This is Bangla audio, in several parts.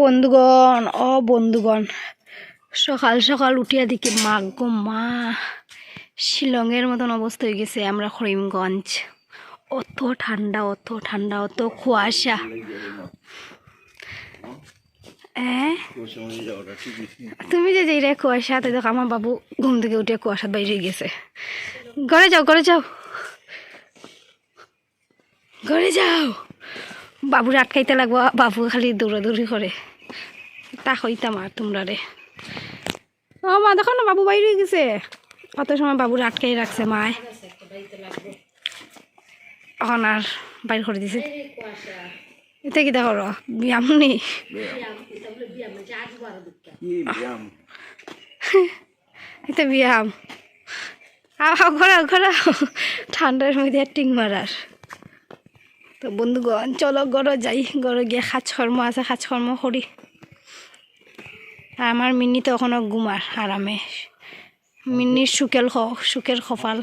বন্ধুগণ ও বন্ধুগণ, সকাল সকাল উঠিয়া দেখি মা গো মা, শিলংয়ের মতন অবস্থা হয়ে গেছে আমরা করিমগঞ্জ। অত ঠান্ডা অত ঠান্ডা, অত কুয়াশা। তুমি যে রে কুয়াশা তো দেখো আমার বাবু ঘুম থেকে উঠে কুয়াশার বাইরে গেছে। ঘরে যাও ঘরে যাও। ঘরে যাও। বাবুর আটকাইতে লাগবো বাবু খালি দৌড়াদৌড়ি করে। তা হইতাম আর তোমরা রে ও মা দেখো না বাবু বাইরে গেছে। কত সময় বাবুর আটকাই রাখছে মায়। এখন আর বাইর করে দিছে। এটা কি দেখো ব্যায়াম নেই? এটা ব্যায়াম। আও ঘোরা ঘোরা ঠান্ডার মধ্যে টিং মারার। তো বন্ধুগণ, চলো গড় যাই। গড় গিয়ে কাজকর্ম আছে কাজকর্ম করি। আর আমার মিনি তো এখনও ঘুমার আরামে মিনির সুকেল হোক সুকের কপাল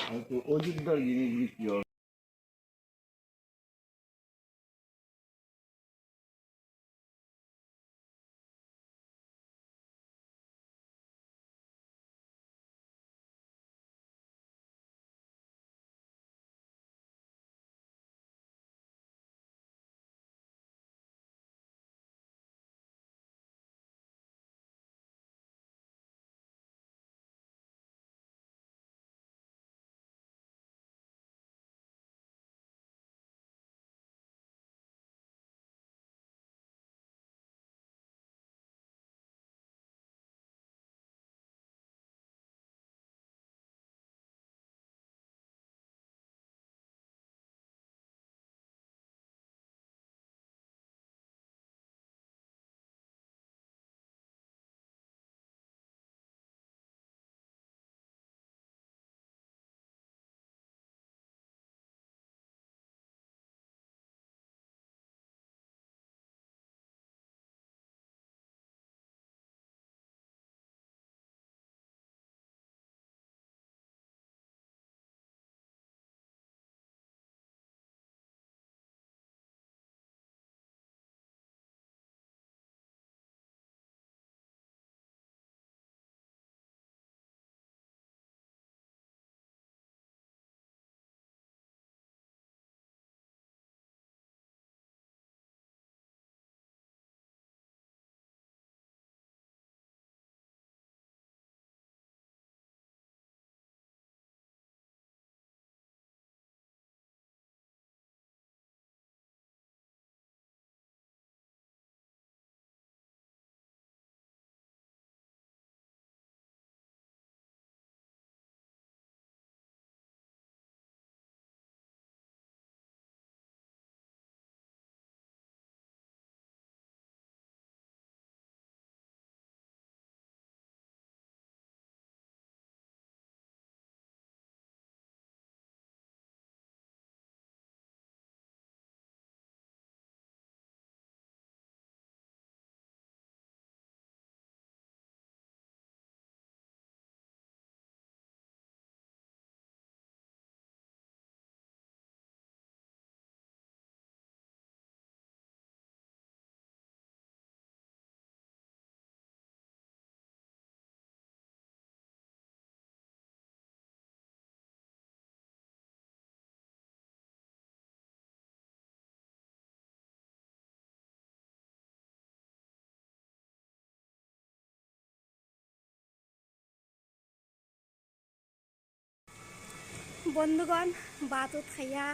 বন্ধুগণ বাতত খাইয়া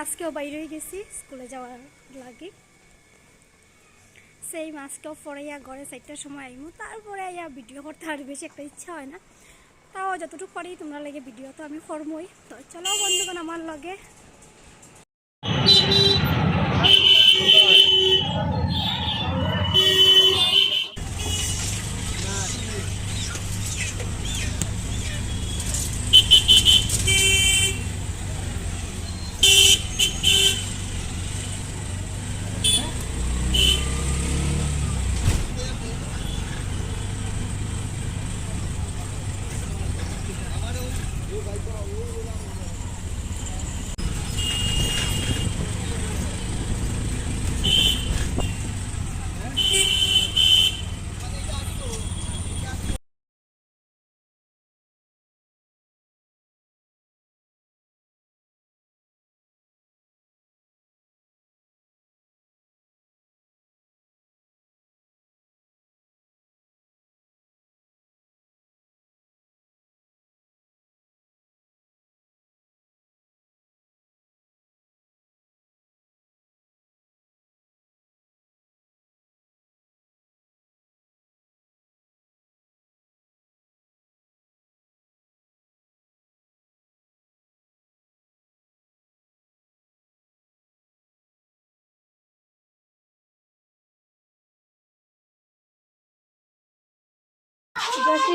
আজকেও বাইরে গেছি, স্কুলে যাওয়ার লাগে। সেই মাছটাও পড়াইয়া ঘরে চারটার সময় আইমু, তারপরে আইয়া ভিডিও করতে আর বেশি একটা ইচ্ছা হয় না। তাও যতটুকু পারি তোমরা লাগে ভিডিও তো আমি করমই। তো চলো বন্ধুগণ, আমার লগে কি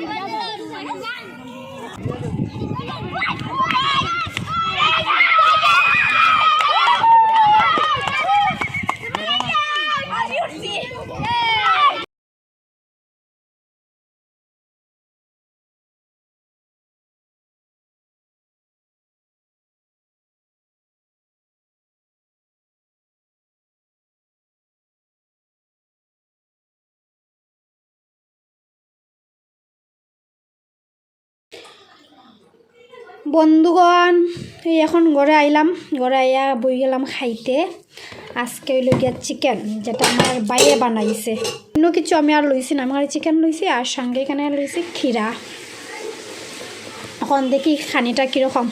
করতে আসলে বন্ধুগণ এই এখন ঘরে আইলাম। ঘরে আইয়া বই গেলাম খাইতে। আজকে হইল গিয়া চিকেন যেটা আমার বাইরে বানাইছে। অন্য কিছু আমি আর লইছি না। আমার চিকেন লইছি আর সঙ্গে এখানে লইছি খিরা এখন দেখি খানিটা কীরকম.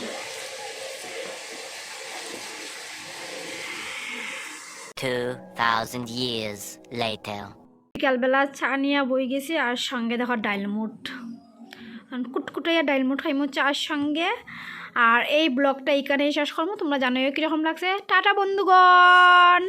বিকালবেলা চা নিয়ে বই গেছি আর সঙ্গে দেখো ডাইলমুট কুটকুটাইয়া ডাইলমুট খাইমো চার সঙ্গে। আর এই ব্লগটা এখানেই শেষ করব তোমরা জানো কীরকম লাগছে। টাটা বন্ধুগণ!